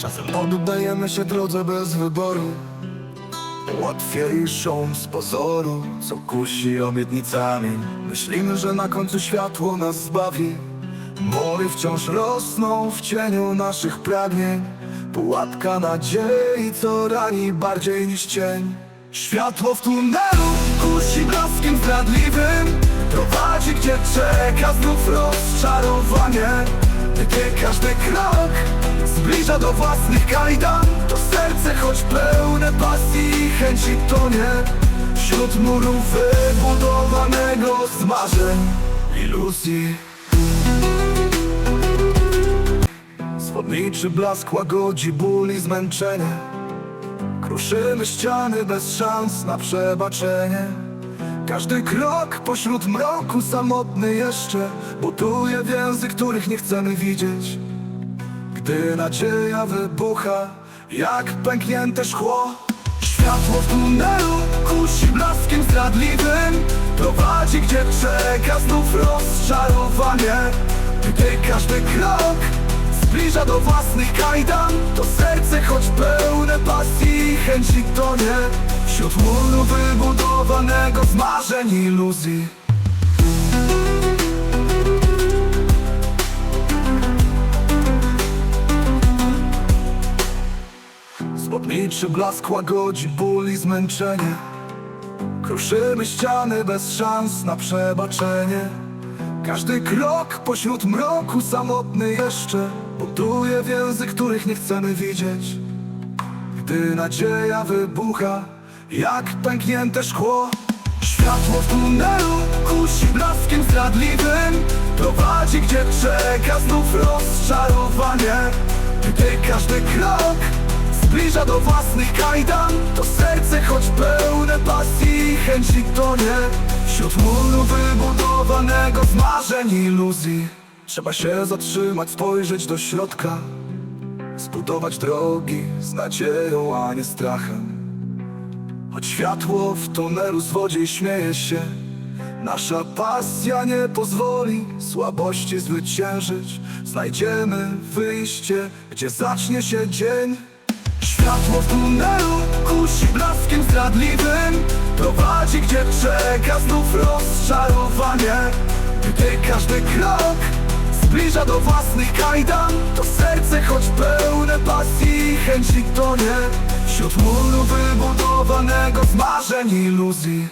Czasem oddajemy się drodze bez wyboru. Łatwiejszą z pozoru Co kusi obietnicami. Myślimy, że na końcu światło nas zbawi. Mury wciąż rosną w cieniu naszych pragnień. Pułapka nadziei, co rani bardziej niż cień. Światło w tunelu kusi blaskiem zdradliwym Prowadzi gdzie czeka znów rozczarowanie Gdy każdy krok zbliża do własnych kajdan. To serce choć pełne pasji i chęci tonie Wśród murów wybudowanego z marzeń Iluzji. Swodniczy blask łagodzi ból i zmęczenie. Kruszymy ściany bez szans na przebaczenie Każdy krok pośród mroku samotny jeszcze Buduje więzy, których nie chcemy widzieć. Gdy nadzieja wybucha jak pęknięte szkło Światło w tunelu kusi blaskiem zdradliwym Prowadzi gdzie czeka znów rozczarowanie. Gdy każdy krok zbliża do własnych kajdan To serce choć pełne pasji i chęci tonie Wśród muru wybudowanego z marzeń iluzji. Zwodniczy blask łagodzi ból i zmęczenie. Kruszymy ściany bez szans na przebaczenie. Każdy krok pośród mroku samotny jeszcze Buduje więzy, których nie chcemy widzieć. Gdy nadzieja wybucha jak pęknięte szkło Światło w tunelu kusi blaskiem zdradliwym Prowadzi gdzie czeka znów rozczarowanie. Gdy każdy krok zbliża do własnych kajdan To serce choć pełne pasji i chęci tonie. Wśród muru wybudowanego z marzeń iluzji Trzeba się zatrzymać, spojrzeć do środka Zbudować drogi z nadzieją, a nie strachem Choć światło w tunelu zwodzie i śmieje się Nasza pasja nie pozwoli słabości zwyciężyć. Znajdziemy wyjście, gdzie zacznie się dzień. Światło w tunelu kusi blaskiem zdradliwym Prowadzi gdzie czeka znów rozczarowanie. Gdy każdy krok zbliża do własnych kajdan To serce choć pełne pasji i chęci tonie Wśród muru wybudowanego z marzeń iluzji